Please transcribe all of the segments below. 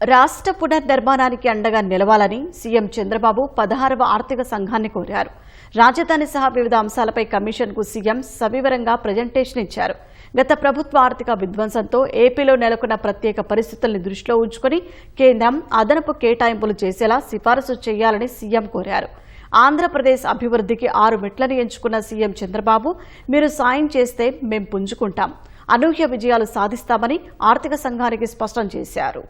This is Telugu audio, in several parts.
రాష్ట్ర పునర్నిర్మాణానికి అండగా నిలవాలని సీఎం చంద్రబాబు పదహారవ ఆర్థిక సంఘాన్ని కోరారు. రాజధాని సహా వివిధ అంశాలపై కమిషన్కు సీఎం సవివరంగా ప్రజెంటేషన్ ఇచ్చారు. గత ప్రభుత్వ ఆర్థిక విధ్వంసంతో ఏపీలో నెలకొన్న ప్రత్యేక పరిస్థితుల్ని దృష్టిలో ఉంచుకుని కేంద్రం అదనపు కేటాయింపులు చేసేలా సిఫారసు చేయాలని సీఎం కోరారు. ఆంధ్రప్రదేశ్ అభివృద్ధికి ఆరు మెట్లను ఎంచుకున్న సీఎం చంద్రబాబు మీరు సాయం చేస్తే మేం పుంజుకుంటాం. అనూహ్య విజయాలు సాధిస్తామని ఆర్థిక సంఘానికి స్పష్టం చేశారు.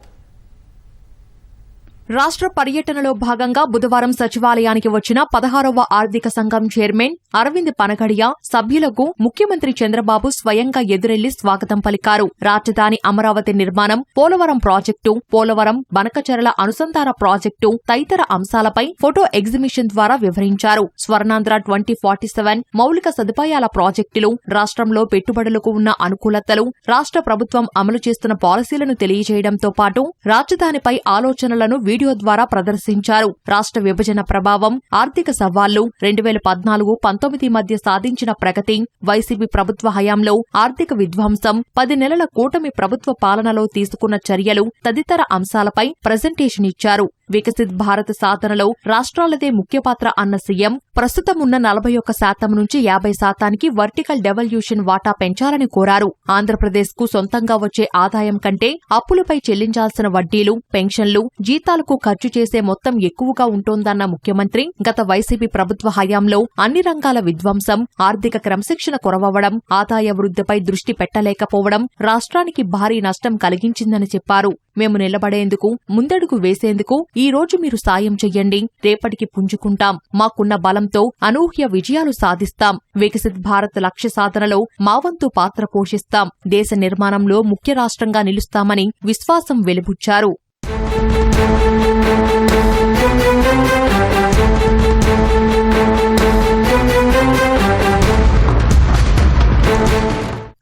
రాష్ట్ర పర్యటనలో భాగంగా బుధవారం సచివాలయానికి వచ్చిన పదహారవ ఆర్థిక సంఘం చైర్మన్ అరవింద్ పనగడియా సభ్యులకు ముఖ్యమంత్రి చంద్రబాబు స్వయంగా ఎదురెళ్ళి స్వాగతం పలికారు. రాజధాని అమరావతి నిర్మాణం పోలవరం ప్రాజెక్టు పోలవరం బనకచర్ల అనుసంధాన ప్రాజెక్టు తదితర అంశాలపై ఫోటో ఎగ్జిబిషన్ ద్వారా వివరించారు. స్వర్ణాంధ్ర ట్వంటీ ఫార్టీ సెవెన్ మౌలిక సదుపాయాల ప్రాజెక్టులు రాష్ట్రంలో పెట్టుబడులకు ఉన్న అనుకూలతలు రాష్ట్ర ప్రభుత్వం అమలు చేస్తున్న పాలసీలను తెలియజేయడంతో పాటు రాజధానిపై ఆలోచనలను వీడియో ద్వారా ప్రదర్శించారు. రాష్ట్ర విభజన ప్రభావం ఆర్థిక సవాళ్ళు రెండు వేల పద్నాలుగు పంతొమ్మిది మధ్య సాధించిన ప్రగతి వైసీపీ ప్రభుత్వ హయాంలో ఆర్థిక విధ్వంసం పది నెలల కూటమి ప్రభుత్వ పాలనలో తీసుకున్న చర్యలు తదితర అంశాలపై ప్రజెంటేషన్ ఇచ్చారు. వికసిత్ భారత్ సాధనలో రాష్ట్రాలదే ముఖ్య పాత్ర అన్న సీఎం ప్రస్తుతం ఉన్న నలభై ఒక్క శాతం నుంచి యాభై శాతానికి వర్టికల్ డెవల్యూషన్ వాటా పెంచాలని కోరారు. ఆంధ్రప్రదేశ్కు సొంతంగా వచ్చే ఆదాయం కంటే అప్పులపై చెల్లించాల్సిన వడ్డీలు పెన్షన్లు జీతాలకు ఖర్చు చేసే మొత్తం ఎక్కువగా ఉంటోందన్న ముఖ్యమంత్రి గత వైసీపీ ప్రభుత్వ హయాంలో అన్ని రంగాల విధ్వంసం ఆర్థిక క్రమశిక్షణ కొరవవడం ఆదాయ వృద్ధిపై దృష్టి పెట్టలేకపోవడం రాష్ట్రానికి భారీ నష్టం కలిగించిందని చెప్పారు. మేము నిలబడేందుకు ముందడుగు వేసేందుకు ఈ రోజు మీరు సాయం చెయ్యండి. రేపటికి పుంజుకుంటాం. మాకున్న బలంతో అనూహ్య విజయాలు సాధిస్తాం. వికసిత్ భారత్ లక్ష్య సాధనలో మావంతు పాత్ర పోషిస్తాం. దేశ నిర్మాణంలో ముఖ్య రాష్ట్రంగా నిలుస్తామని విశ్వాసం వెలిబుచ్చారు.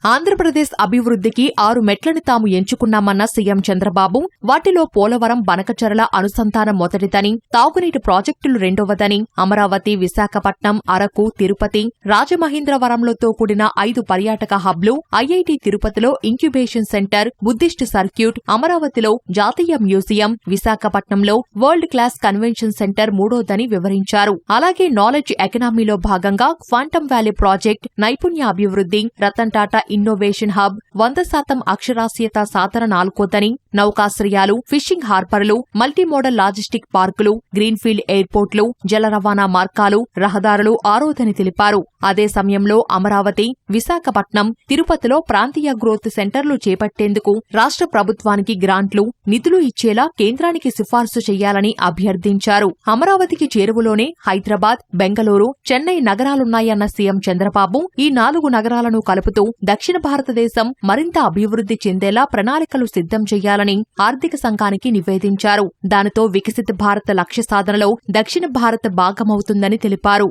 ఆంధ్రప్రదేశ్ అభివృద్ధికి ఆరు మెట్లను తాము ఎంచుకున్నామన్న సీఎం చంద్రబాబు వాటిలో పోలవరం బనకచర్ల అనుసంధానం మొదటిదని తాగునీటి ప్రాజెక్టులు రెండవదని అమరావతి విశాఖపట్నం అరకు తిరుపతి రాజమహేంద్రవరంలతో కూడిన ఐదు పర్యాటక హబ్లు ఐఐటి తిరుపతిలో ఇంక్యుబేషన్ సెంటర్ బుద్ధిస్ట్ సర్క్యూట్ అమరావతిలో జాతీయ మ్యూజియం విశాఖపట్నంలో వరల్డ్ క్లాస్ కన్వెన్షన్ సెంటర్ మూడోదని వివరించారు. అలాగే నాలెడ్జ్ ఎకనామీలో భాగంగా క్వాంటమ్ వ్యాలీ ప్రాజెక్ట్ నైపుణ్య అభివృద్ధి రతన్ టాటా ఇన్నోవేషన్ హబ్ వంద శాతం అక్షరాస్యత సాధన నాలుగోదని నౌకాశ్రయాలు ఫిషింగ్ హార్బర్లు మల్టీమోడల్ లాజిస్టిక్ పార్కులు గ్రీన్ఫీల్డ్ ఎయిర్పోర్ట్లు జల రవాణా మార్గాలు రహదారులు ఆరోదని తెలిపారు. అదే సమయంలో అమరావతి విశాఖపట్నం తిరుపతిలో ప్రాంతీయ గ్రోత్ సెంటర్లు చేపట్టేందుకు రాష్ట్ర ప్రభుత్వానికి గ్రాంట్లు నిధులు ఇచ్చేలా కేంద్రానికి సిఫార్సు చేయాలని అభ్యర్థించారు. అమరావతికి చేరువలోనే హైదరాబాద్ బెంగళూరు చెన్నై నగరాలున్నాయన్న సీఎం చంద్రబాబు ఈ నాలుగు నగరాలను కలుపుతూ దక్షిణ దక్షిణ భారతదేశం మరింత అభివృద్ధి చెందేలా ప్రణాళికలు సిద్ధం చేయాలని ఆర్థిక సంఘానికి నివేదించారు. దానితో వికసిత భారత లక్ష్య సాధనలో దక్షిణ భారత్ భాగమవుతుందని తెలిపారు.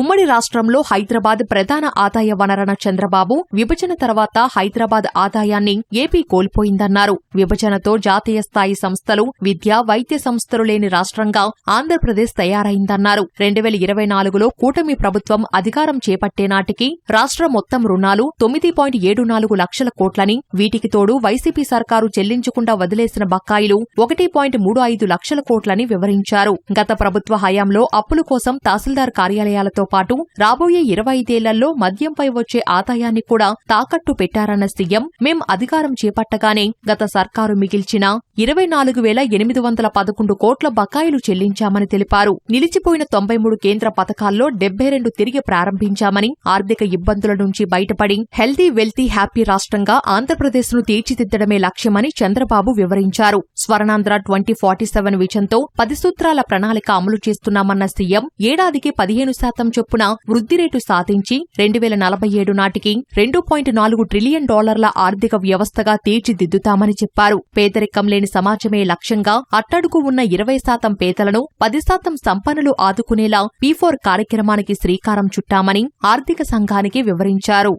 ఉమ్మడి రాష్ట్రంలో హైదరాబాద్ ప్రధాన ఆదాయ వనరన చంద్రబాబు విభజన తర్వాత హైదరాబాద్ ఆదాయాన్ని ఏపీ కోల్పోయిందన్నారు. విభజనతో జాతీయ స్థాయి సంస్థలు విద్య వైద్య సంస్థలు లేని రాష్ట్రంగా ఆంధ్రప్రదేశ్ తయారైందన్నారు. రెండు వేల ఇరవై నాలుగులో కూటమి ప్రభుత్వం అధికారం చేపట్టే నాటికి రాష్ట్ర మొత్తం రుణాలు తొమ్మిది పాయింట్ ఏడు నాలుగు లక్షల కోట్లని వీటికి తోడు వైసీపీ సర్కారు చెల్లించకుండా వదిలేసిన బకాయిలు ఒకటి పాయింట్ మూడు ఐదు లక్షల కోట్లని వివరించారు. గత ప్రభుత్వ హయాంలో అప్పుల కోసం తహసీల్దార్ కార్యాలయాలతో పాటు రాబోయే ఇరవై ఐదేళ్ళలో మద్యంపై వచ్చే ఆదాయాన్ని కూడా తాకట్టు పెట్టారన్న సీఎం మేం అధికారం చేపట్టగానే గత సర్కారు మిగిల్చిన ఇరవై నాలుగు వేల ఎనిమిది వందల పదకొండు కోట్ల బకాయిలు చెల్లించామని తెలిపారు. నిలిచిపోయిన తొంభై మూడు కేంద్ర పథకాల్లో డెబ్బై రెండు తిరిగి ప్రారంభించామని ఆర్థిక ఇబ్బందుల నుంచి బయటపడి హెల్తీ వెల్తీ హ్యాపీ రాష్ట్రంగా ఆంధ్రప్రదేశ్ను తీర్చిదిద్దడమే లక్ష్యమని చంద్రబాబు వివరించారు. స్వర్ణాంధ్ర ట్వంటీ ఫార్టీ సెవెన్ విజన్తో పది సూత్రాల ప్రణాళిక అమలు చేస్తున్నామన్న సీఎం ఏడాదికి పదిహేను శాతం చొప్పున వృద్ధి రేటు సాధించి రెండు వేల నలభై ఏడు నాటికి రెండు పాయింట్ నాలుగు ట్రిలియన్ డాలర్ల ఆర్థిక వ్యవస్థగా తీర్చిదిద్దుతామని చెప్పారు. పేదరికం లేని సమాజమే లక్ష్యంగా అట్టడుగు ఉన్న ఇరవై శాతం పేదలను పది శాతం సంపన్నులు ఆదుకునేలా పీఫోర్ కార్యక్రమానికి శ్రీకారం చుట్టామని ఆర్థిక సంఘానికి వివరించారు.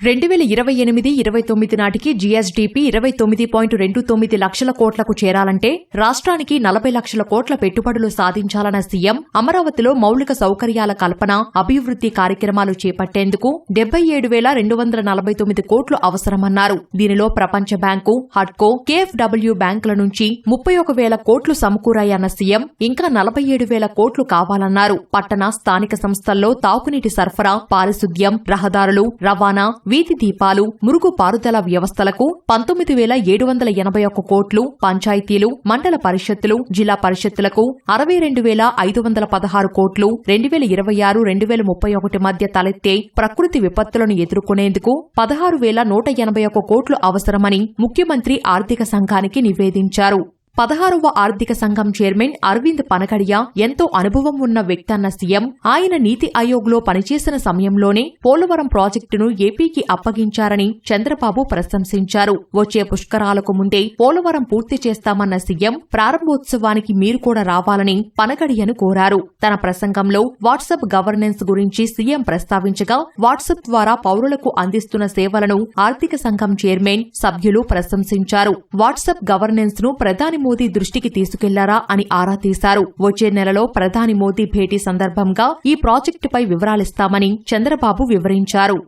రెండు వేల ఇరవై ఎనిమిది ఇరవై తొమ్మిది నాటికి జీఎస్డీపీ ఇరవై తొమ్మిది పాయింట్ రెండు తొమ్మిది లక్షల కోట్లకు చేరాలంటే రాష్ట్రానికి నలభై లక్షల కోట్ల పెట్టుబడులు సాధించాలన్న సీఎం అమరావతిలో మౌలిక సౌకర్యాల కల్పన అభివృద్ధి కార్యక్రమాలు చేపట్టేందుకు డెబ్బై ఏడు వేల రెండు వందల నలభై తొమ్మిది కోట్లు అవసరమన్నారు. దీనిలో ప్రపంచ బ్యాంకు హడ్కో కేఎఫ్డబ్ల్యూ బ్యాంకుల నుంచి ముప్పై ఒక వేల కోట్లు సమకూరాయన్న సీఎం ఇంకా నలభై ఏడు వేల కోట్లు కావాలన్నారు. పట్టణ స్థానిక సంస్థల్లో తాగునీటి సరఫరా పారిశుద్ధ్యం రహదారులు రవాణా వీధి దీపాలు మురుగు పారుదల వ్యవస్థలకు పంతొమ్మిది వేల ఏడు వందల ఎనభై ఒక్క కోట్లు పంచాయతీలు మండల పరిషత్తులు జిల్లా పరిషత్తులకు అరవై రెండు వేల ఐదు వందల పదహారు కోట్లు రెండు వేల ఇరవై ఆరు రెండు వేల ముప్పై ఒకటి మధ్య తలెత్తే ప్రకృతి విపత్తులను ఎదుర్కొనేందుకు పదహారు వేల నూట ఎనభై ఒక్క కోట్లు అవసరమని ముఖ్యమంత్రి ఆర్థిక సంఘానికి నివేదించారు. పదహారవ ఆర్థిక సంఘం చైర్మన్ అరవింద్ పనకడియా ఎంతో అనుభవం ఉన్న వ్యక్తి అన్న సీఎం. ఆయన నీతి ఆయోగ్లో పనిచేసిన సమయంలోనే పోలవరం ప్రాజెక్టును ఏపీకి అప్పగించారని చంద్రబాబు ప్రశంసించారు. వచ్చే పుష్కరాలకు ముందే పోలవరం పూర్తి చేస్తామన్న సీఎం ప్రారంభోత్సవానికి మీరు కూడా రావాలని పనగడియను కోరారు. తన ప్రసంగంలో వాట్సాప్ గవర్నెన్స్ గురించి సీఎం ప్రస్తావించగా వాట్సాప్ ద్వారా పౌరులకు అందిస్తున్న సేవలను ఆర్థిక సంఘం చైర్మన్ సభ్యులు ప్రశంసించారు. వాట్సాప్ గవర్నెన్స్ను ప్రధాని మోదీ దృష్టికి తీసుకెళ్ళారా అని ఆరా తీశారు. వచ్చే నెలలో ప్రధాని మోదీ భేటీ సందర్భంగా ఈ ప్రాజెక్టుపై వివరాలిస్తామని చంద్రబాబు వివరించారు.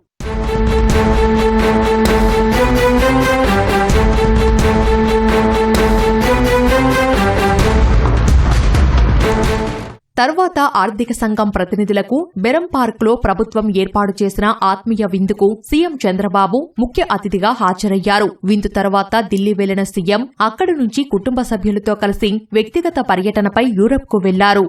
తర్వాత ఆర్థిక సంఘం ప్రతినిధులకు బెరం పార్క్లో ప్రభుత్వం ఏర్పాటు చేసిన ఆత్మీయ విందుకు సీఎం చంద్రబాబు ముఖ్య అతిథిగా హాజరయ్యారు. విందు తర్వాత ఢిల్లీ వెళ్ళిన సీఎం అక్కడి నుంచి కుటుంబ సభ్యులతో కలిసి వ్యక్తిగత పర్యటనపై యూరప్కు వెళ్ళారు.